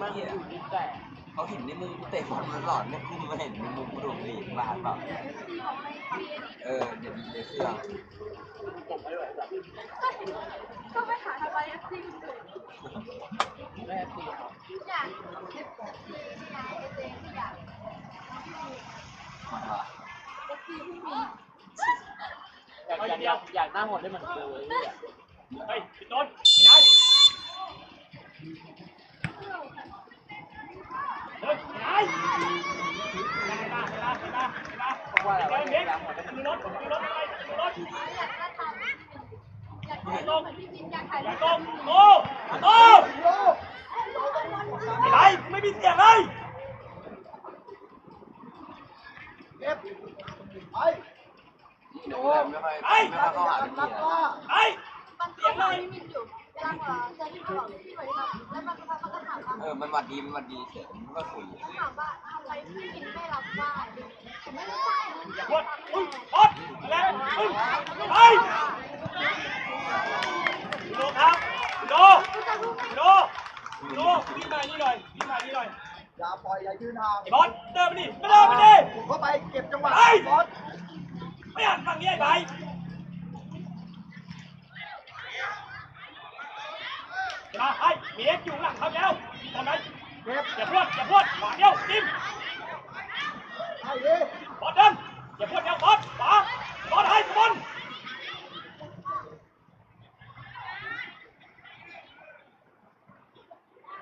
ม่งอยู่ที่แต่เขาเห็นในมุมเตะบอลมันหลอดเนี่ยกูมาเห็นในมุมกระดูกหลีบาดเปล่าเออเดี๋ยวมีเลยเครื่องก็ไปหาทำไมอะซิ่งเลยแม่ตีเอยากเอฟซีอยากเอฟซีอยากมาว่ะเอฟซีที่มีอยากอยากอยากอยากหน้าหดได้เหมือนกูเนี่ยเฮ้ยพี่ต้นไม่ได้เฮ้ยไม่ได้ไม่ได้ไม่ได้ไม่ได้ไม่ได้เพราย เด็เด็กกหลัง ดีมันหวัดดีเฉยมันก็คุยถามว่าทำไมพี่บินไม่รับไหว้ผมไม่รู้ว่าพูดอุ้ยพอดแล้วอุ้ยเฮ้ยโลครับโลโลโลพี่มานี่หน่อยพี่มานี่หน่อยอย่าปล่อยอย่ายืนห่างไอ้บอสเดินไปดิไม่เดินไปดิผมเข้าไปเก็บจังหวะเฮ้บอสไม่อ่านฝั่งนี้ไอ้ใบเดี๋ยมาไอ้มีเอ็กซ์อยู่หลังเขาแล้วตอนไหนเก็บ อย่าพวดอย่าพวดขวาเดียวจิ้มให้ดิบอสเดินอย่าพวดเดียวบอสขวาบอสให้ขบวน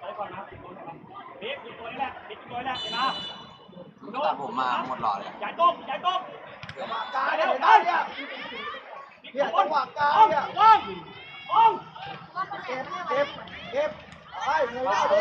ไปก่อนนะปิดตัวก่อนนะปิดปิดตัวนี่แหละปิดตัวนี่แหละเดี๋ยวมา มันตัดผมมาหมดหล่อเลย อย่าโต้งอย่าโต้ง จังหวะกลางเนี่ยเห็นได้เนี่ย เนี่ยจังหวะกลางเนี่ย อ้องอ้อง เก็บเก็บเก็บไปเงยหน้าดู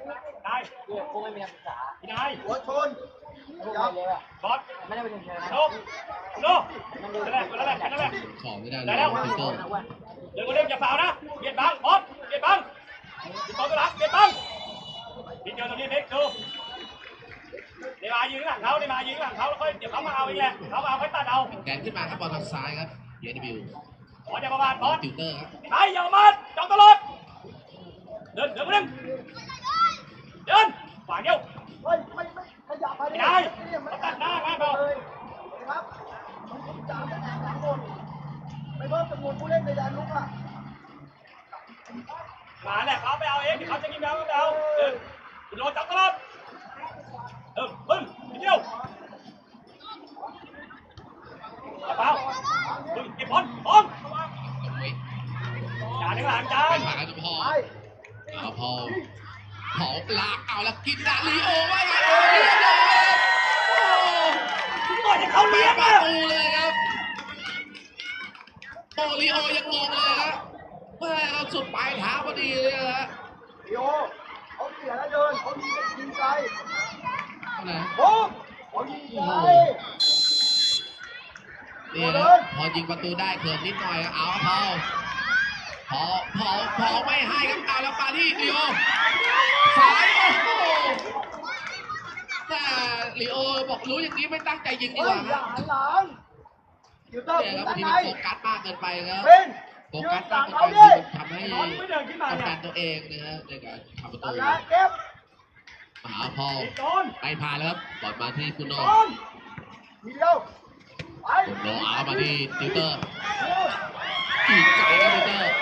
ไปเตอร์เดี๋ยวนะผ่านคุณโดครับอาจะฟินได้นิดเขาบอกแบบที่หนึ่งต้องทำไว้เดี๋ยวนี้นิดยังได้ทุ่มครับโพลิสหัวเฮ้ยดูตัวเขาเฮ้ยบอกนะเฮ้ยได้เพื่อนกูไม่มีการศึกษาพี่นายหัวชนไม่ได้บเลยอะบอสไม่ได้ไปถึงเชิงนะโนโนนั่นแหละนั่นแหละนั่นแหละขอไม่ได้เลยติวเตอร์นะเว้เดี๋ยวกูเรียกอย่าเผานะเบียดบังบอสเบียดบังเบียดบังตัวหลังเบียดบังพี่เจอตรงนี้เด็กดูเดี๋ยวมายืนหลังเขาเดี๋ยวมายืนหลังเขาแล้วค่อยเดี๋ยวเขามาเอาเองแหละเขามาเอาค่อยตัดเอาแกนขึ้นมาครับบอลทางซ้ายครับเยนบิวบอสอย่าประมาทบอสติวเตอร์ครับไอ้อย่ามาจ้องตลอดเดินเดินไปเดินเดินฝ่าเดียวเฮ้ยไม่ไม่ขยับไปไม่ได้เนี่ยมันตัดหน้ามาเปล่าเลยนะครับมันจ่ายแต่หลังคนไม่เพิ่มจำนวนผู้เล่นในแดนลุกอะมาแหละเขาไปเอาเองเขาจะกินแมวก็ไปเอาเดินโดนจับตลอดเดินปึ้งเดียวอย่าเปล่าปึ้งเก็บบอลบอลกดไว้จ่าในหลังจาไปนผ่านกันพอไปเอาพอ เผาปลาเอาล้วกินดาลีโอไว้ไงโอ้ก่อนจะเขาเลี้ยงประอะตูเลยครับโอริโอยังงงเลยครับแม่เอาสุดปลายเท้าพอดีเลยฮะโยเขาเสียแล้วเดินเขายิงยิงไกลเท่าไหร่โอ้เขายิงไกล นี่นะพอยิงประตูได้เขินนิดหน่อยเอาพอ พอพอพอไม่ให้ครับเอาแล้วปาที่ลีโอสายโอ้โหแต่ลีโอบอกรู้อย่างนี้ไม่ตั้งใจยิงดีเฮ้กยว่าอย่าครับหันหลังคิวเตอร์เนี่ยครับด้าบานงทีในมันโฟกัสมากเกินไปครับเป็นโฟยืกัสนหมาลักงเกินเขาไปดิมันทำให้บอลไม่เดินขึ้นมาป้องเนี่กัยนตัวเองนะฮะในการทำประตูนั่นแหละเก็บมหาพอลโดนไปผ่านแล้วครับบอลมาที่คุณโนโดนทีเดียวไปคุณโนเอามาที่ติวเตอร์เร็วอีกใจครับติวเตอร์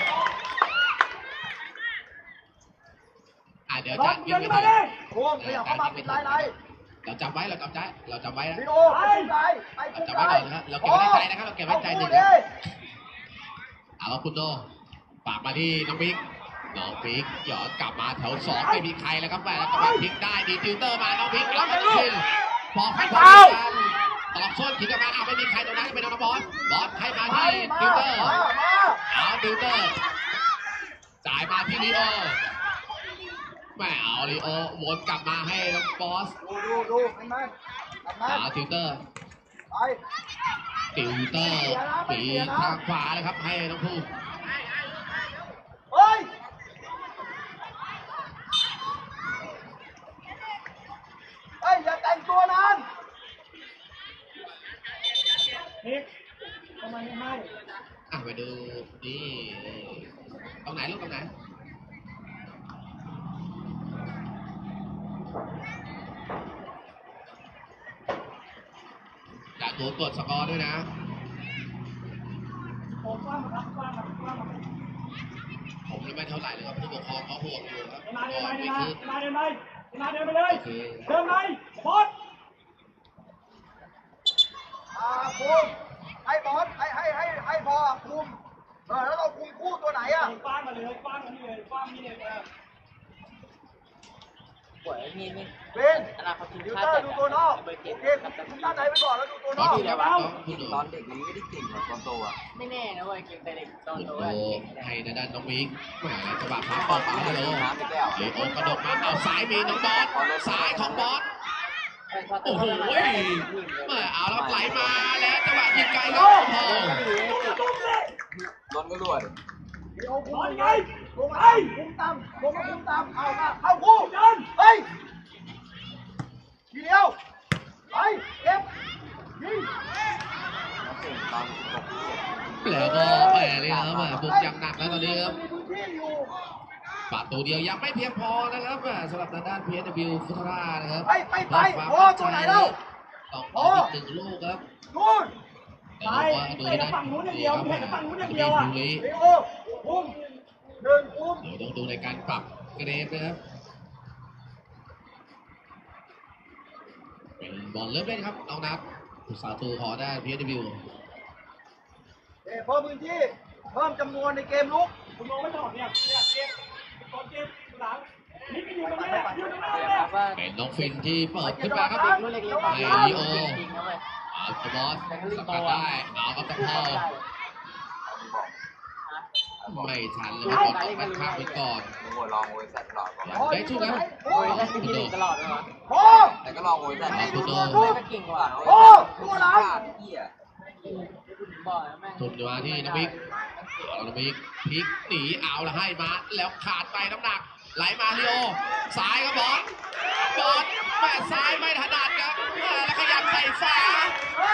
อะเดี๋ยวบอจะลยิเดิงนไปขึ้นเลมายเลยโค้งขยับเข้ามาปิดลายในเราจำไว้เราจำใจเราจำไว้นะลีโอไปคุมไกลไปเราคุมจำไกลไว้ก่อนนะครับเราเก็บไว้ในใจนะครับเราเก็บไว้ในใจหนึ่งเอานะดิเอาละคุณโนฝากมาที่น้องบิ๊กน้องบิ๊กหยอดกลับมาแถวสองไม่มีใครแล้วครับแม่แล้วก็มาพลิกได้ดีติวเตอร์มาน้องบิ๊กแล้วก็ชินพอให้พอกันตอกส้นถึงกันมาเอาไม่มีใครตรงนั้นเป็นน้องบอสบอสให้มามาที่ดิมาติวเตอร์มามาเอาติวเตอร์จ่ายมาที่ลีโอ แม่เอาลิโอวนกลับมาให้น้องบอสดูดูดูเห็นไหมเห็นไหมหาติวเตอร์ไปติวเตอร์ปีทางขวาเลยครับ ให้น้องภูมิเฮ้ยเฮ้ยอย่าแต่งตัวนานนิกทำไมไม่ให้อะไปดูนี่ตรงไหนลูกตรงไหน จากตัวตรวจสกอร์ด้วยนะผมกว้างมาครับกว้างมากว้างมาผมไม่เท่าไหร่เลยครับผู้ปกครองเขาห่วงอยู่ครับมาเดินก็ไปเดิไม่นมาขึ้นมาเดินไปมาเดินไปเลยโอเคเดินไปบอสอ่าคุมให้บอสให้ให้ให้ให้พอคุมเออแล้วเราคุมคู่ตัวไหนอะกว้างมาเลยกว้างมานี่เลยกว้างนี่เลย เออป่วยนี่นี่เวนอนาคตทีมดิวชาเตติอร์ดูตัวนอกเบอร์โอเจ็ดเคกับตันคุมด้านในไปก่อนแล้วดูตัวนตออนกที่แล้วต้องคุณดูตอนเด็กนี้ไม่ได้เก่งหรอกตอนโตอะไม่แน่นะเว้ยเกมแต่เด็กตอนคุณโตโตอะให้ด้านน้องมิกแหมจังหวะพักบอลไปฮัลโหลน้ำไม่แก้วเลโอกระดกมาเอาซ้ายมีน้องบอสซ้ายของบอสโอ้โหแม่เอาแล้วไหลมาแล้วจังหวะยิงไกลก็พอรถก็รวดเดี๋ยวคุบมอสไงลงมาคุมตามลงมาคุมตามเอามาเข้าคู่เดินเฮ้ย ทีเดียวไปเก็บยิงแล้วเก่งตอนสิบหกสิบเจ็ดแล้วก็แหมเลยครับแหมบุกอย่างหนักแล้วตอนนี้ครับมีพื้นที่อยู่ประตูเดียวยังไม่เพียงพอนะครับแหมสำหรับทางด้าน PSW ฟุตรานะครับไปไปไปโอ้ตัวไหนเล่าต้องขออีกหนึ่งลูกครับนู่นแต่ว่าดูนะนี่ครับแหมจะมีภูริลีโอคุมหนึ่งคุมเดี๋ยวต้องดูในการปรับเกรดนะครับ เป็นบอลเริ่มเล่นครับน้องนัทผู้สาวตูขอได้ PSW เอ้ยเพิ่มพื้นที่เพิ่มจำนวนในเกมลุกคุณมองไม่ถอดเนี่ยเนี่ยเกมตอนเกมหลังนี่ก็อยู่ตรงนี้อยู่ตรงนั้นเดี๋ยวเลยครับว่าเป็นน้องฟินที่เปิดขึ้นมาครับรุ่นเล็กๆให้มาลีโอจริงๆนะเว้ยเอาสบอสสกัดได้เอากับตะเข้า ไม่ทันเลยครับบอลออกด้านข้างไปก่อนมึงหัวลองโวยแซดตลอดบอกยังได้ชุดครับโอ้โอ้ยเล่นเป็นที่หนึ่งตลอดเลยวะโอ้แต่ก็ลองโวยแซดเอาคุณโดเล่นก็เก่งกว่าโอ้ตัวหลังเหี้ยบ่อยแม่งทุบมาที่น้องบิ๊กเอาน้องบิ๊กพลิกหนีเอาแล้วให้มา แล้วขาดไปน้ำหนัก ไหลมาลิโอซ้ายครับบอลบอลแม่ซ้ายไม่ถนัดครับแม่แล้วขยับใส่ฟ้า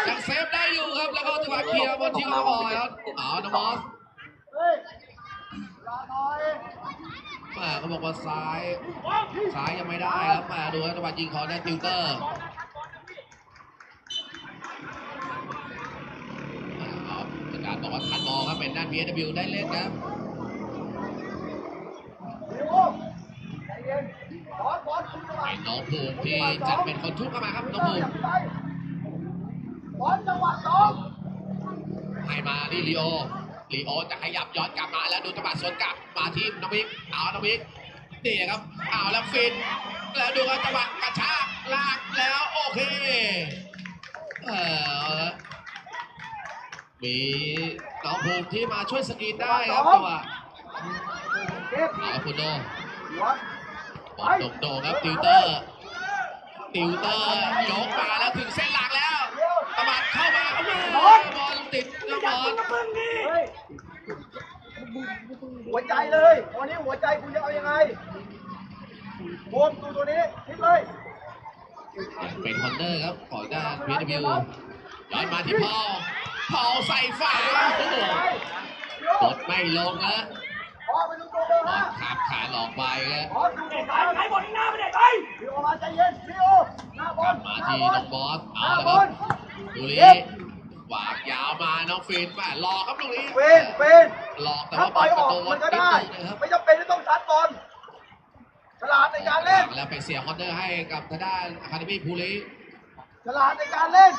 ยังเซฟได้อยู่ครับแล้วก็จังหวะเคลียร์บอลทิ้งเข้าบอลครับเอาน้องบอส เฮ้ยรอหน่อยแม่เขาบอกว่าซ้าย ซ้ายยังไม่ได้ครับแม่ดูจังหวะยิงของแดนติวเตอร์อาจารย์บอกว่าทันบอลครับเป็นด้าน PSW ได้เล่นครับลีโอใจเย็นบอสบอสคุมจังหวะเป็นน้องภูมิที่จะเป็นคนทุบเข้ามาครับน้องภูมิบอสจังหวะสองให้มาที่ลีโอ ลีโอจะขยับย้อนกลับมาแล้วดูจังหวะสวนกลับมาที่น้องบิ๊กเอาน้ำวิ๊กนี่ครับเอาแล้วฟิน แล้วดูครับจังหวะกระชากลากแล้วโอเคเออมีน้องภูมิที่มาช่วยสกรีนได้ครับจังหวะเก็บเอาคุณโดบอลโด่งครับติวเตอร์ติวเตอร์ยกมาแล้วถึงเส้นหลักแล้วตะบัดเข้ามาครับบอ ลบอลติดนะบอลเฮ้ยหัวใจเลยวันนี้หัวใจคุณจะเอายังไงบวมตัวตัวนี้ทิ้งเลยเป็นคอนเนอร์ครับขอด้านพีเอวิวย้อนมาที่พอลพอลใส่ฝาโอ้โหกดไม่ลงนะพอไปดูตัวเบอร์บอห้าลขาดขาหลอกไปครับพอดูเด็ตัวกเบไปอร์ไหนบอลข้างหน้าไปเด็กไปลีโอมาใจเย็นลีโอหน้าบอลมาหน้าที่บอน้ลองบอสหเอาน้าละบคอรัลบดูลี วางยาวมาน้องฟินแม่หลอกครับลูกนี้เป็นเป็นหลอกแต่ถ้าว่าปบล่ออลยประออกตูมันก็นิดได้นึงนะครับไม่จำเป็นที่ต้องชัดบอลฉลาดในการเล่น แล้วไปเสียคอนเนอร์ให้กับทางด้านอะคาเดมี่ภูริฉลาดในการเล่น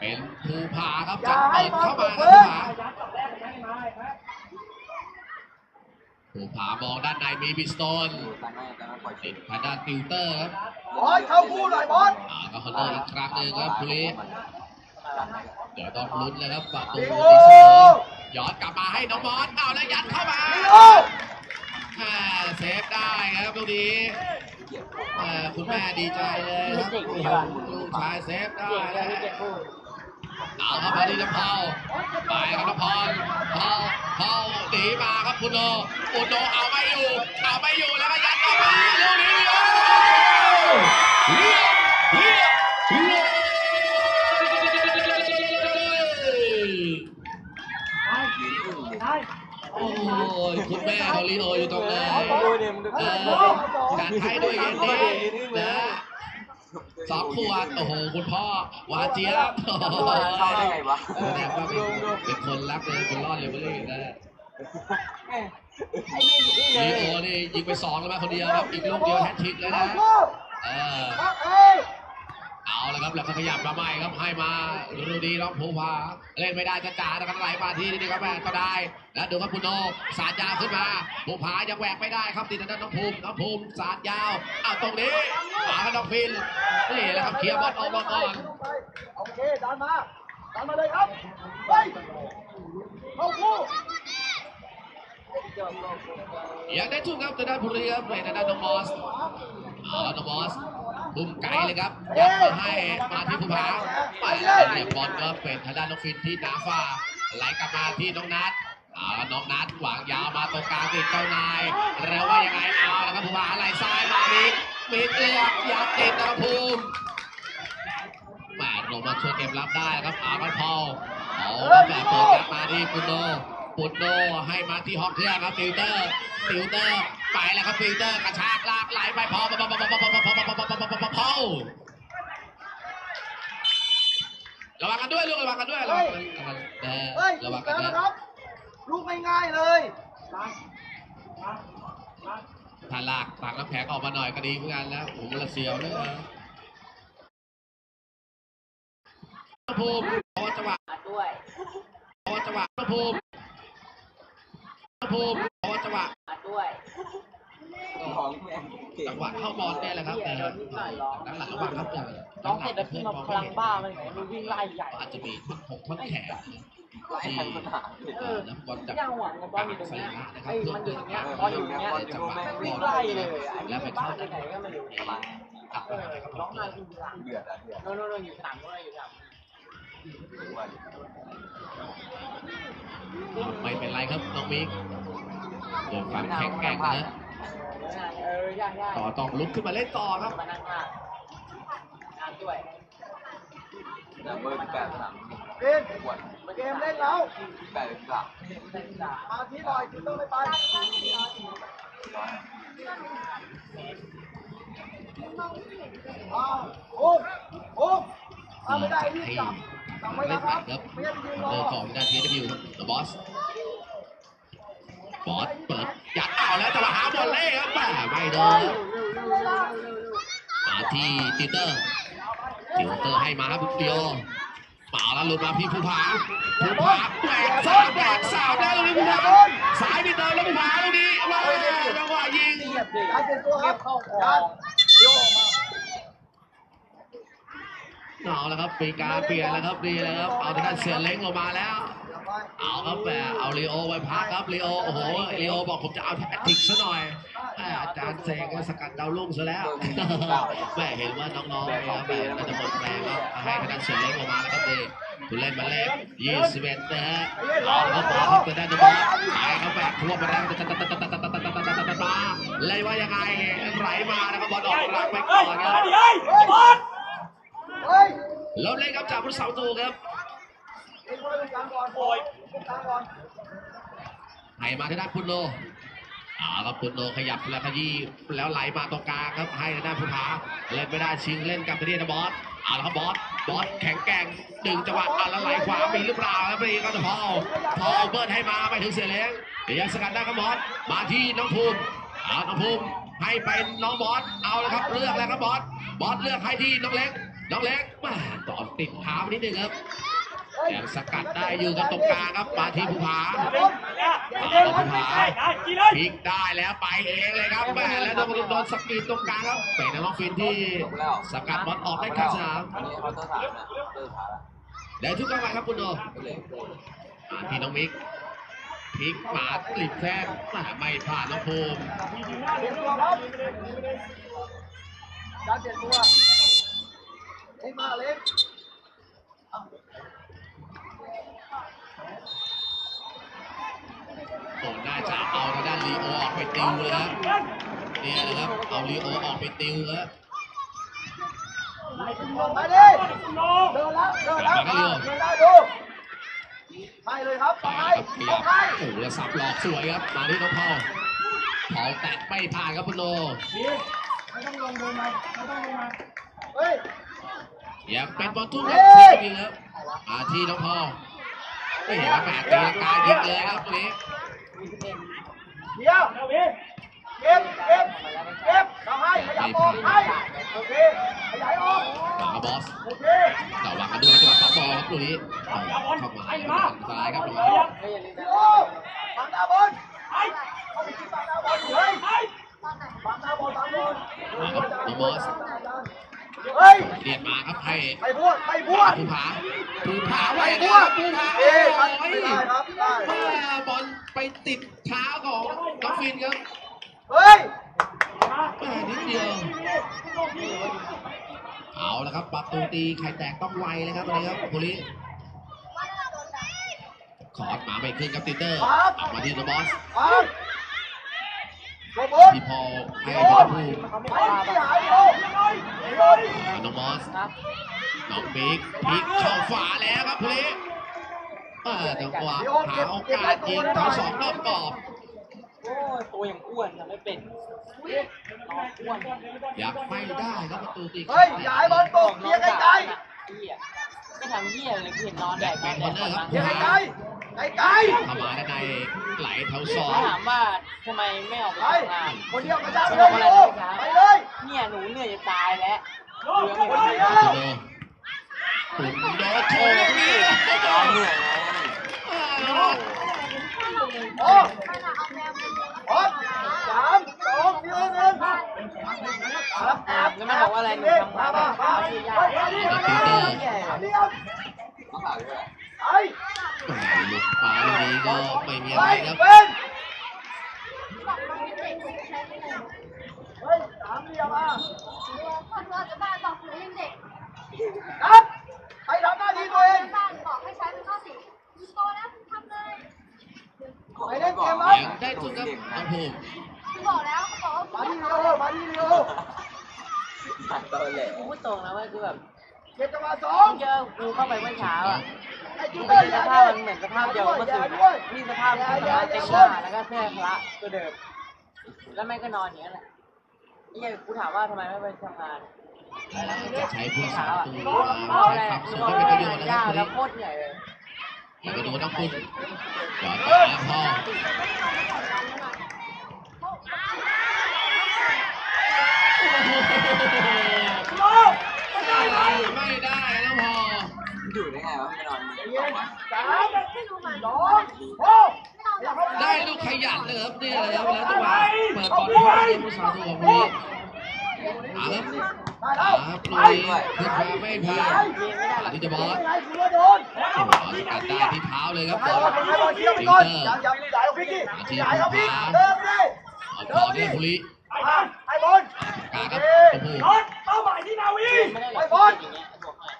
เป็นภูผาครับอจัย่าดให้เปิดบอลเข้าตมากครับพื้ภูนผายัดต่อแรกไปไหนมาฮะภูผามองด้านในมีพิสโตนตอนนั้นตอนนั้นปล่อยติชิดทางด้านติวเตอร์ครับบอลเข้าคู่หน่อยบอลอ่าก็คอนเนอร์อีกครั้งหนึ่งครับภูริ เดี๋ยวต้องลุ้นเลยครับประตูลีโอตีเสมอย้อนกลับมาให้น้องบอสเอาแล้วยัดเข้ามาลีโออ่าเซฟได้ครับตรงนี้เกียรติเอ่อคุณแม่ดีใจเลยครับลูกชายเซฟได้เก่งแล้นะพี่เก่งวพูดเอาครับมาที่น้ำเผาไปครับน้ำพรเผาเผาหนีมาครับคุณโนคุณโนเอาไม่อยู่เอาไม่อยู่แล้วก็ยัดเข้ามาลูกนี้เลี้ยวเลี้ยวเลี้ยว โอ้ยคุณแม่โอริโออยู่ตรงนั้นดูดิมึงดูเออการไทยด้วยเย็นดีนะสองขวดโอ้โหคุณพ่อหวานเจี๊ยบโอ้โหเข้าได้ไงวะแสดงว่าเป็นเป็นคนรักเลยคนรอดเลยไม่เลยนะนี่โอนี่ยิงไปสองแล้วมาคนเดียวครับอีกลูกเดียวแฮตทริกเลยนะเออ เอ้ยเอาละครับแล้วก็ขยับมาใหม่ครับให้มาดูดีน้องภูผาเล่นไม่ได้จะจ่าแล้วก็ไหลมาที่นี่ครับแม่ก็ได้ แล้วดูครับคุณโนสาดยาวขึ้นมาภูผายังแหวกไม่ได้ครับติดทางด้านน้องภูมิน้องภูมิสาดยาวเอาตรงนี้มาครับน้องฟินนี่แหละครับเคลียร์บอลออกมาก่อนโอเคดันมาดันมาเลยครับเฮ้ยเข้าคู่อยากได้ทุกครับทางด้านบุรีครับเป็นทางด้านน้องมอสเอาแล้วน้องมอส บุ้มไก่เลยครับยัดมาให้มาที่ภูผาไปแล้วได้บอลครับเป็นทางด้านน้องฟินที่หนาฟ้าไหลกลับมาที่น้องนัทเอาน้องนัทวางยาวมาตรงกลางติดเจ้านายแล้วว่ายังไงเอาแล้วครับภูผาไหลซ้ายมามิกมิกเลือกยัดติดนะภูมิแหมลงมาช่วยเกมรับได้ครับอาร์กันพอเอาแล้วแบบเปิดกลับมาที่ปุณโนปุณโนให้มาที่ห้องเครื่องครับติวเตอร์ติวเตอร์ ไปแล้วครับติวเตอร์กระชากลากไหลไปพอพอพอพอพอพอพอพอพอพอพอพอพอพอระวังกันด้วยลูกระวังกันด้วยระวังกันเออเฮ้ยระวังกัแล้นด้วยครับลูกง่ายๆเลยถ้าลากปากน้ำแข็งออกมาหน่อยก็ดีเหมือนกันแล้วผมละเสียวเลยนะภูมิพอจังหวะด้วยพอจังหวะภูมิภูมิพอจังหวะ ด้วย ของแม่งเก่ง จังหวะเข้าบอลเนี่ยแหละครับแต่หลังหลังระหว่างครับแต่น้องเสร็จแล้วพี่มาพลังบ้ามันมันวิ่งไล่ใหญ่อาจจะมีท่อนหกท่อนแขนไล่ทางสนามเออนักบอลจากย่างหวังกับบอลอยู่ตรงเนี้ยไอ้มันอยู่ตรงเนี้ยบอลอยู่ตรงเนี้ยจังหวะวิ่งไล่เลยอันนี้ไปบ้านไปไหนก็ไม่รู้กำลังกลับเอมาอครับร้องไห้อยู่หลังเดือดอะเดือดโน่นโน่นอยู่สนามโน่นอยู่สนามทุกวันไม่เป็นไรครับน้องมิกเดินฟันแข็งแกร่งนะ ต่อต้องลุกขึ้นมาเล่นต่อครับมานั่งข้างงานด้วยแต่เบอร์ที่แปดสนามเกมทุกวันเกมเล่นแล้วแปดสามเป็นสามาที่หน่อยที่ต้องไม่ไปอ้าวโอ้โอ้ทำไม่ได้รีบจับจับไว้ไม่นะคปัรัดบครับไม่งั้นยืนรอเดินของด้านทีดิวครับบอส บอสเปิดยัดเอาแล้วจังหวะหาบอลเล่ครับแม่ไม่โดนมาที่ติเตอร์ติวเตอร์ให้มาครับเดียวเปล่าแล้วหลุดมาพี่ภูผาภูผาแหวกสาวแหวกสาวได้ตรงนี้ภูผาสายติเตอร์แล้วภูผาตรงนี้มาจังหวะยิงเทียบดิการเปลี่ยนตัวครับเข้าอยัอนกเดี๋ยวออกมาเอาแล้วครับปีการเปลี่ยนแล้วครับดีแล้วครับเอาทางด้านเสือเล้งออกมาแล้วอย่าไป เอาครับแหมเอาลีโอไว้พักครับลีโอโอ้โหลีโอบอกผมจะเอาแท็กติกซะหน่อยแหมอาจารย์เสกก็สกัดดาวรุ่งซะแล้วแหมเห็นว่าน้องๆเนี่ยแหมน่าจะหมดแรงแล้วให้ทางด้านเสือเล้งออกมาแล้วครับดีคุณเล่นมาเล่นยี่สิบเอ็ดนะฮะเอาครับบอลครับทางด้านบอลไปครับแบกทั่วไปแล้วมาเลยว่ายังไงไหลมานะครับบอลออกรักไปเฮ้ก่ยอนครัมาบดิเฮ้ยบอลเฮ้ยลบเล่นครับจากผู้สาวตูครับ โอยให้มาทางด้านพุนโนเอาครับพุนโนขยับแล้วขยี้แล้วไหลมาตรงกลางครับให้ทางด้านภูผาเล่นไม่ได้ชิงเล่นกับทางด้านบอสเอาละครับบอสบอสแข็งแกร่งดึงจังหวะเอาแล้วไหลขวามีหรือเปล่าครับนี่ก็จะพอพอเบิร์ดให้มาไปถึงเสียเล้งเดี๋ยวยังสกัดได้ครับบอสมาที่น้องภูมิเอาน้องภูมิให้ไปน้องบอสเอาละครับเลือกแล้วครับบอสบอสเลือกให้ที่น้องเล็กน้องเล็กมาต่อติดเท้านิดนึงครับ ยังสกัดได้อยู่กับตรงกลางครับมาที่ภูผาเนี่ยเดี๋ยวเดี๋ยวได้ได้กี่เลยพลิกได้แล้วไปเองเลยครับแม่แล้วโดนโดนสกรีนตรงกลางครับเป็นน้องฟินที่สกัดบอลออกได้ข้างสนามอันนี้เขาเตอร์สามนะเตอร์สามเดี๋ยวทุกจังหวะครับคุณโดก็เลยโคตรอ่าที่น้องมิกพลิกมาหลิบแทงมาไม่ผ่านน้องภูมิ เปลี่ยนตัวครับการเปลี่ยนตัวเล็กมาเล็ก ผมน่าจะเอาทางด้านลีโอออกไป ติวเลยครับเนี่ยนะครับเอาลีโอออกไปติวครับมาดิเดินแล้วเดินแล้วเดินแล้วดูใช่เลยครับไปไปครับขต้ยัอบงให้โอ้โหแล้วสับหลอกสวยครับ มาที่น้องเผาเผาแตะไม่ผ่านครับพุโนเฮ้ยยังเป็นบอลทุ่งคเฮ้รับยจริงครับมาที่น้องเผานี่เห็นไหมแหมตีลังกายิงเลยครับตรงนี้ เดี๋ยวเก็บเก็บเก็บเราให้ขยับออกให้โอเคขยายออกมาครับอสโอเคต่อวางกันด้วยจังหวะปั๊บอลครับตรงนี้เอาเข้ามาเป็นอันตรายครับตรงนี้เฮ้ยอย่าลืมโยปังหน้าบอลเข้าไปที่ฟังหน้าบอลเฮ้ยฟังหน้าบอลฟังบอลมาครับองบอสเฮ้ยเรียนมาครับให้ไปพูดไปพูดภูผา ภูผาไปไว้พูนะดภูผาเอ๊ะโอ้ไม่ยได้ครับได้ว่าบอลไปติดเท้าของน้องฟินครับเฮ้ยแม่นิดเดียวเอาละครับประตูตีไข่แตกต้องไวเลยครับตรงนี้ครับโพลิขอดหมาไปขึ้นครับติเตอร์กลับมาที่น้องบอสฟังโรเบิร์ตพี่พอลให้โยน้องภูมิไปที่หายโยโยน้องบอสครับ น้องบิ๊กพลิกเข้าฝาแล้วครับโพลิเออจังหวะหาโอกาสยิงทั้งสองรอบกรอบโอ้ยตัวยังอ้วนทำไม่เป็นน้องอ้วนอยากไม่ได้ครับประตูตีเฮ้ยอย่าให้บอลตกเลียไกลไกลเหี้ยไม่ทำเหี้ยเลยกูเห็นนอนแดกนอนแดกคนมาเลียไกลไกลไกลไกลเข้ามาด้านในไหลแถวสองเขาถามว่าทำไมไม่ออกไปไปทำงานคนเดียวกระจายเลยโยไปเลยเนี่ยหนูเหนื่อยจะตายแล้วเรื่องไม่คนไหวเดียว ตุนโดโชว์นี่ร้องเหโอ้ขนาดเอาแมวมาเลี้ยงพร้อมสามสองหนึ่งหนึ่งครับแอบแล้วมันบอกว่าอะไรหนูทำงานมามาชื่อยาไอ้ลุกมาลูกนี้ก็ไม่มีอะไรครับเป็นบอกมันไม่เด็กใช้ไม่ได้เฮ้ยสามเหลี่ยมอะคนเราจะบ้านบอกหนูยังเด็กนัดไปทำหน้าที่ตัวเอง บ้านบอกให้ใช้เป็นข้อสี่โตแล้วทำเลย ไปเล่นเกมครับ ยังได้ทุนครับน้องภูมิบอกแล้วเขาบอกว่ามาที่เดียวมาที่เดียวตัดตัวแหละกูพูดตรงนะเว่าคือแบบเก็บจังหวะสองเจอกูเข้าไปเมื่อเช้าอะไอ้กูจุ๊บไปเบอเจออย่าสภาพมันเหมือนสภาพเดียวกับเมื่อคืนด้วยนี่สภาพอย่าสอย่าภาพเต็มหน้าแล้วก็แค่พระตัวเดิมแล้วแม่ก็นอนอย่างนั้นแหละไอ้เหี้ยกูถามว่าทำไมไม่ไปทำงานจะใช้ผู้สาเช้าประอะตูเอาอะไรใช้ความสูงให้บอกเป็นประโยชน์นะครับยาแล้วโคตรเหนื่เลย ก็ดูน้องคุณหยอดมาแล้วพ่อไม่ได้แล้วพออยู่ได้ไงวะไม่นอนสามไม่รู้มันสองโอ้ได้ลูกขยันเลยครับนี่ยครับแล้วจังหวะเปิดบอลให้ผู้สาประตูของคนนี้เอาครับได้แล้ว ครับไปลุยขึ้นมาไม่พลาดเรียนไม่ได้หรอกที่จะบอสไม่ให้คุณว่าโอ้โหกัดได้ที่เท้าเลยครับให้บอลบอลให้บอลเที่ยวไปก่อนอย่าอย่าอย่าเอาพลิกดิอย่าเอาพลิกเดินไปดิเอาต่อที่คุริมาให้บอลกาครับโอ้โหเป้าหมายที่นาวีเรียนไม่ได้หรอกเรียนอย่างเงี้บอกให้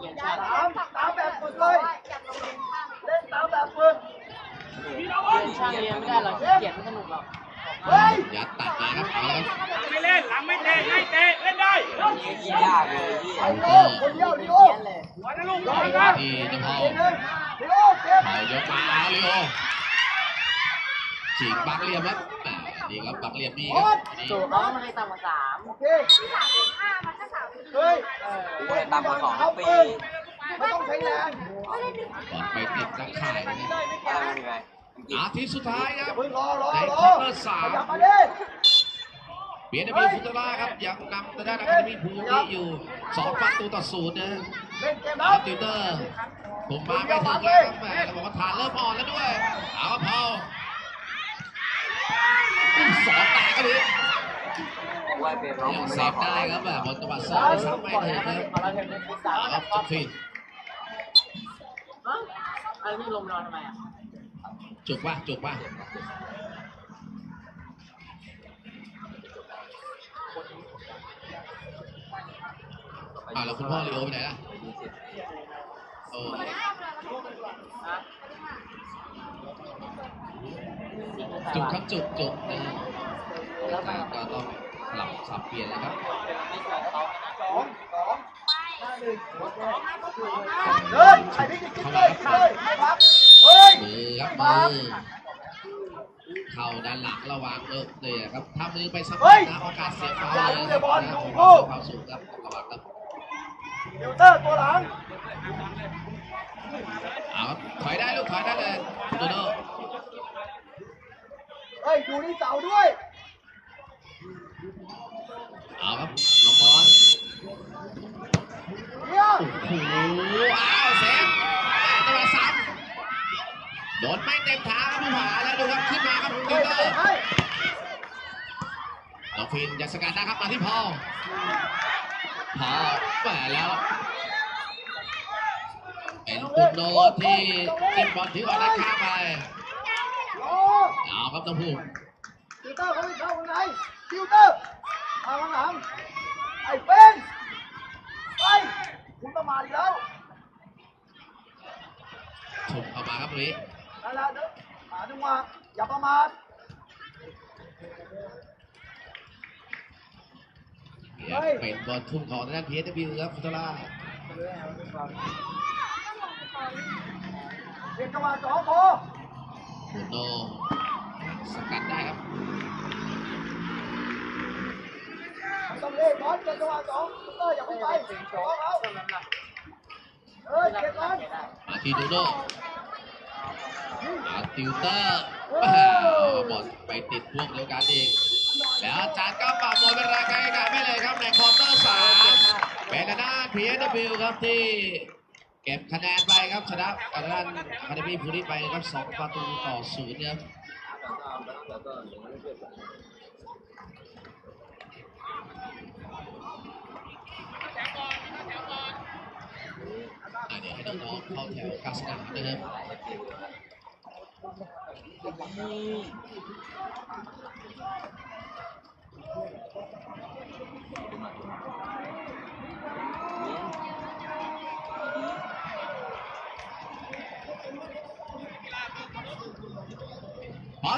เรียนชาติตามตามแบบฝึกเลยอากลงเรียนข้างเล่นตามแบบฝึกช่างเรียนไม่ได้หรอกเกียจไม่สนุกหรอก เฮ้ยยัดตัดมาครับเอาละครับไม่เล่นหลังไม่เตะไม่เตะเล่นได้ยี่ยากเลยยี่ไอ้โลคนเดียวดิโอเรียนเลยหัวนะลูกร้อยมานะที่เจ้าพ่อเจ็ดหนึ่งดิโอเก็บเอายกมาเอาลิโอฉีกบักเหลี่ยมครับแหมนี่ครับบักเหลี่ยมนี่ครับนี่สูตรเขาไม่ให้ต่ำกว่าสามโอเคที่สามสิบห้ามันก็สามสิบเฮ้ยเออกูเลยตาสองปีไม่ต้องใช้แรงไม่ได้ดึงบอลไปติดตะข่ายนะครับว่ามั นยังไงจริงอาทีสุดท้ายคอรัย่าบเพิ่งรอรอในรคออร์เตอร์สามขยับมาดิเบียร์ดบีฟุตล่าครับยังนำทางด้านอะคาเดมี่ภูมิอยู่สองประตูต่อศูนย์นะเล่นเกมครัรับบติวเตอร์ผมมาไม่ถึงแล้วครับแหมเราบอกว่าฐานเริ่มอ่อนแล้วด้วยเอาครับพอสองแตกก็ดีๆกูว่าเป็นร้องยังไม่เซรอฟขอได้ครับแบบบอลจังหวะเสิร์ฟได้ซ้ำไม่ถึงครับมาแล้วเทนนิสฟุตซอลเอาครับจบฟินฮะอะไรนี่ลมนอนทำไมอะ จุกป่ะจุกป่ะอ่าแล้วคุณพ่อเลีโอไปไหนล่ะเออฮะจุกครับจุกจุกนะแล้วก็ต้องสลับสับเปลี่ยนเลยครับเขาสองสองห้าหนึ่งเดินไอ้พี่จะกินเลยกินเลยไม่พัก เฮ้ยมือครับมือเข่าด้านหลังระวังเออเลยครับถ้ามือไปสักนะโอกาสเสียฟาวเลยนะครับโอกาสเสียฟาวสูงครับระวังครับฟิลเตอร์ตัวหลังเอาครับถอยได้ลูกถอยได้เลยโดโดเฮ้ยดูนี่เสาด้วยเอาครับลงบอลเนี่ยโอ้โหอ้าวเซฟจังหวะซ้ำ โดนไม่เต็มทางครับผู้ผาแล้วดูครับขึ้นมาครับเติวเตอร์ให้น้องฟินอยาสกัดนะครับมาที่พอพอแหมแล้วเป็นตุนโนที่จิ้มบอลทิ้งออกด้านข้างไปโอ้เอาครับน้องภูมิฟิลเตอร์เขาไม่เข้าข้างในฟิลเตอร์มาข้างหลังไอ้เป็นไปคุณประมาทอีกแล้วชมเข้ามาครับตรงนี้ นั่นแหละเด้อหาจังหวะอย่าประมาทเนี่ยเป็นบอลทุ่มของทางด้านพีเอสบิวครับฟุตล่าเรียกจังหวะสองพอตุนโนสกัดได้ครับต้องเล่นบอลเรียกจังหวะสองฟิลเตอร์อย่าเพิ่งไปถึงโชสอว์งเอาเท่านั้นล่ะเออเก็บก่อนมาที่ดูโน มาติวเตอร์อ้าวบอลไปติดพวกเดียวกันอีก แล้วอาจารย์ก็ปรับหมดเวลาการแข่งขันไปเลยครับในควอเตอร์สามเป็นทางด้าน PSW ครับที่ เก็บคะแนนไปครับชนะทางด้านคาเดมี่พูลิไปครับสองประตูต่อศูนย์ครับอะเดี๋ยวให้น้องๆเข้าแถวกลางสนามนะครับ ขอ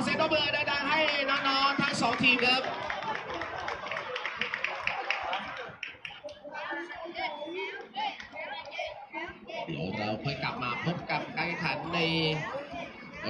เสียงตบมือดังๆให้น้องๆทั้งสองทีมครับเดี๋ยวเราค่อยกลับมาพบกับการแข่งขันใน